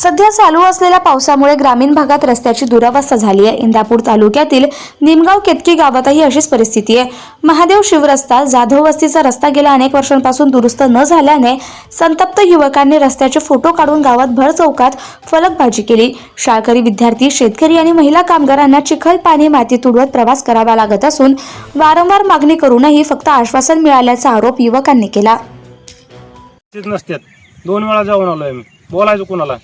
सध्या चालू असलेल्या पावसामुळे ग्रामीण भागात रस्त्याची दुरावस्था झाली आहे. इंदापूर तालुक्यातील निमगाव केतकी गावातही अशीच परिस्थिती आहे. महादेव शिवरस्ता जाधव वस्तीचा रस्ता गेल्या अनेक वर्षांपासून दुरुस्त न झाल्याने संतप्त युवकांनी रस्त्याचे फोटो काढून गावात भर चौकात फलकबाजी केली. शाळकरी विद्यार्थी शेतकरी आणि महिला कामगारांना चिखल पाणी माती तुडवत प्रवास करावा लागत असून वारंवार मागणी करूनही फक्त आश्वासन मिळाल्याचा आरोप युवकांनी केला. नसतात दोन वेळा जाऊन आलोय मी. बोलायचं कोणाला?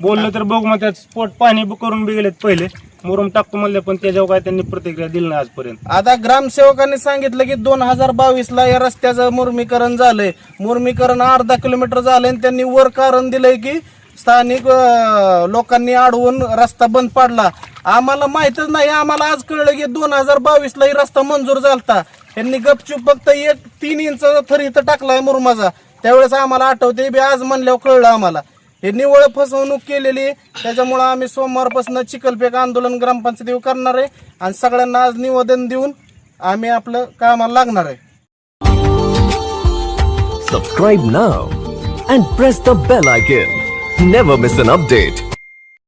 बोललं तर बघ मग त्यात स्पोट पाणी बी करून बी गेलेत पहिले. मुरुम टाकतो म्हणले पण त्याच्यावर काय त्यांनी प्रतिक्रिया दिली नाही आजपर्यंत. आता ग्रामसेवकांनी सांगितलं की दोन हजार बावीस ला या रस्त्याचं मुर्मीकरण झालंय. मुर्मीकरण अर्धा किलोमीटर झालंय आणि त्यांनी वर कारण दिलंय की स्थानिक अं, लोकांनी अडवून रस्ता बंद पाडला. आम्हाला माहितच नाही आम्हाला आज कळलं की दोन हजार बावीस ला ही रस्ता मंजूर झालता. त्यांनी गपचूप फक्त एक तीन इंच थर इथं टाकलाय मुरमाचा. त्यावेळेस आम्हाला आठवते बी आज म्हणल्यावर कळलं आम्हाला. हे निवळ फसवणूक केलेली आहे. त्याच्यामुळं आम्ही सोमवारपासून चिखलपेक आंदोलन ग्रामपंचायतीवर करणार आहे आणि सगळ्यांना आज निवेदन देऊन आम्ही आपलं कामाला लागणार आहे. Subscribe now and press the bell icon never miss an update